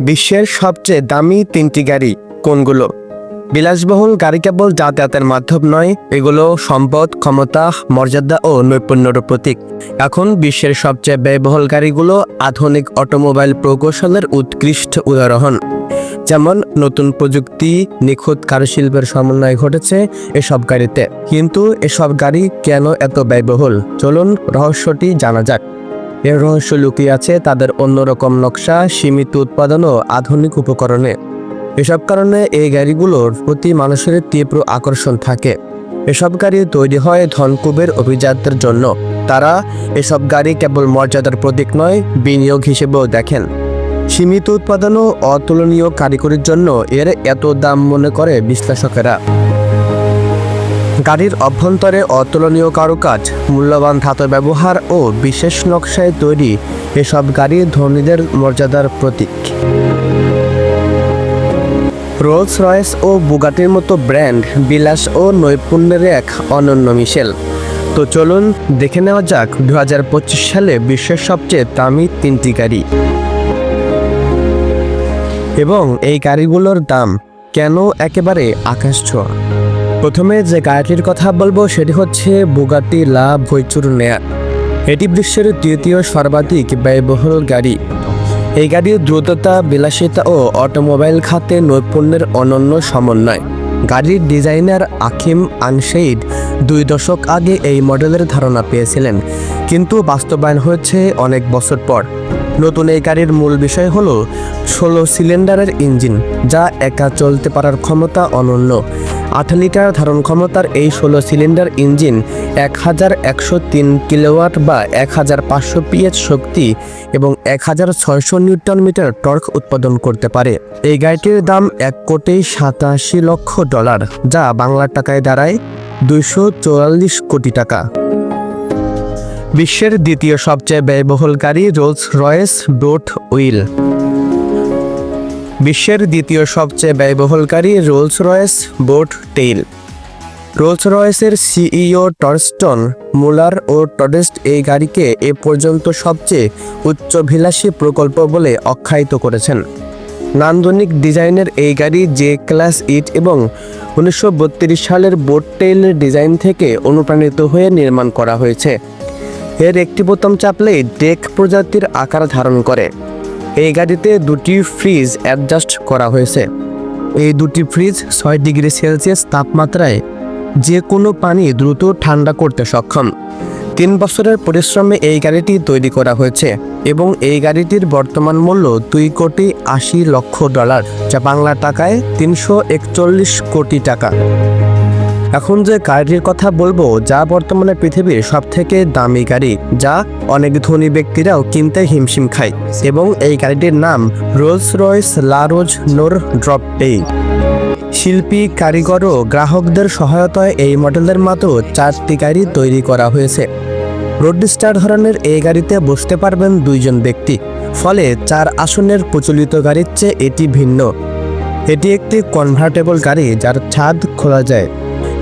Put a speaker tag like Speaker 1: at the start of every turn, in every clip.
Speaker 1: বিশ্বের সবচেয়ে দামি তিনটি গাড়ি কোনগুলো? বিলাসবহুল গাড়ি কেবল যাতায়াতের মাধ্যম নয়, এগুলো সম্পদ, ক্ষমতা, মর্যাদা ও নৈপুণ্যের প্রতীক। এখন বিশ্বের সবচেয়ে ব্যয়বহুল গাড়িগুলো আধুনিক অটোমোবাইল প্রকৌশলের উৎকৃষ্ট উদাহরণ। যেমন, নতুন প্রযুক্তি, নিখুঁত কারুশিল্পের সমন্বয় ঘটেছে এসব গাড়িতে। কিন্তু এসব গাড়ি কেন এত ব্যয়বহুল? চলুন রহস্যটি জানা যাক। এর রহস্য লুকিয়ে আছে তাদের অন্যরকম নকশা, সীমিত উৎপাদন ও আধুনিক উপকরণে। এসব কারণে এই গাড়িগুলোর প্রতি মানুষের তীব্র আকর্ষণ থাকে। এসব গাড়ি তৈরি হয় ধনকুবের অভিজাতদের জন্য। তারা এসব গাড়ি কেবল মর্যাদার প্রতীক নয়, বিনিয়োগ হিসেবেও দেখেন। সীমিত উৎপাদন ও অতুলনীয় কারিগরির জন্য এর এত দাম মনে করে বিশ্লেষকেরা। গাড়ির অভ্যন্তরে অতুলনীয় কারুকাজ, মূল্যবান ধাতু ব্যবহার ও বিশেষ নকশায় তৈরি এসব গাড়ি ধনীদের মর্যাদার প্রতীক। রোলস রয়েস ও বুগাটির মতো ব্র্যান্ড বিলাস ও নৈপুণ্যের এক অনন্য মিশেল। তো চলুন দেখে নেওয়া যাক দু হাজার পঁচিশ সালে বিশ্বের সবচেয়ে দামি তিনটি গাড়ি। এবং এই গাড়িগুলোর দাম কেন একেবারে আকাশ ছোঁয়া? প্রথমে যে গাড়িটির কথা বলব সেটি হচ্ছে বুগাটি লা ভৈচুর নেয়া। এটি বিশ্বের তৃতীয় সর্বাধিক ব্যয়বহুল গাড়ি। এই গাড়ির দ্রুততা, বিলাসিতা ও অটোমোবাইল খাতে নৈপুণ্যের অনন্য সমন্বয়। গাড়ির ডিজাইনার আকিম আনশেইড দুই দশক আগে এই মডেলের ধারণা পেয়েছিলেন, কিন্তু বাস্তবায়ন হয়েছে অনেক বছর পর। নতুন এই গাড়ির মূল বিষয় হল ষোলো সিলিন্ডারের ইঞ্জিন, যা একা চলতে পারার ক্ষমতা অনন্য। আট লিটার ধারণ ক্ষমতার এই ষোলো সিলিন্ডার ইঞ্জিন এক হাজার একশো তিন কিলোওয়াট বা এক হাজার পাঁচশো পিএচ শক্তি এবং এক হাজার ছয়শো নিউটন মিটার টর্ক উৎপাদন করতে পারে। এই গাড়িটির দাম এক কোটি সাতাশি লক্ষ ডলার, যা বাংলা টাকায় দাঁড়ায় দুইশো চুয়াল্লিশ কোটি টাকা। বিশ্বের দ্বিতীয় সবচেয়ে ব্যয়বহুল গাড়ি রোলস রয়েস বোট উইল বিশ্বের দ্বিতীয় সবচেয়ে ব্যয়বহুলকারী Rolls Royce Boat Tail. Rolls রয়েসের CEO Torsten Muller ও টডেস্ট এই গাড়িকে এ পর্যন্ত সবচেয়ে উচ্চভিলাষী প্রকল্প বলে আখ্যায়িত করেছেন। নান্দনিক ডিজাইনের এই গাড়ি জে ক্লাস ইট এবং উনিশশো বত্রিশ সালের বোট টেইলের ডিজাইন থেকে অনুপ্রাণিত হয়ে নির্মাণ করা হয়েছে। এর একটি বোতাম চাপলেই ডেক প্রজাতির আকার ধারণ করে। এই গাড়িতে দুটি ফ্রিজ অ্যাডজাস্ট করা হয়েছে। এই দুটি ফ্রিজ ছয় ডিগ্রি সেলসিয়াস তাপমাত্রায় যে কোনো পানি দ্রুত ঠান্ডা করতে সক্ষম। তিন বছরের পরিশ্রমে এই গাড়িটি তৈরি করা হয়েছে এবং এই গাড়িটির বর্তমান মূল্য দুই কোটি আশি লক্ষ ডলার, যা বাংলা টাকায় তিনশো একচল্লিশ কোটি টাকা। এখন যে গাড়িটির কথা বলব, যা বর্তমানে পৃথিবীর সব থেকে দামি গাড়ি, যা অনেক ধনী ব্যক্তিরাও কিনতে হিমশিম খায়, এবং এই গাড়িটির নাম Rolls Royce La Rose Noire drop pay শিল্পী, কারিগর ও গ্রাহকদের সহায়তায় এই মডেলের মতো চারটি গাড়ি তৈরি করা হয়েছে। রোডস্টার ধরনের এই গাড়িতে বসতে পারবেন দুইজন ব্যক্তি, ফলে চার আসনের প্রচলিত গাড়ির চেয়ে এটি ভিন্ন। এটি একটি কনভার্টেবল গাড়ি যার ছাদ খোলা যায়।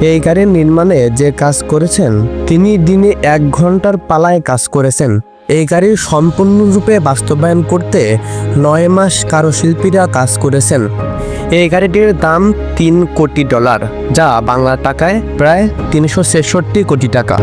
Speaker 1: এই গাড়ির নির্মাণে যে কাজ করেছেন, তিনি দিনে এক ঘণ্টার পালায় কাজ করেছেন। এই গাড়ির সম্পূর্ণরূপে বাস্তবায়ন করতে নয় মাস কারুশিল্পীরা কাজ করেছেন। এই গাড়িটির দাম তিন কোটি ডলার, যা বাংলা টাকায় প্রায় তিনশো ছেষট্টি কোটি টাকা।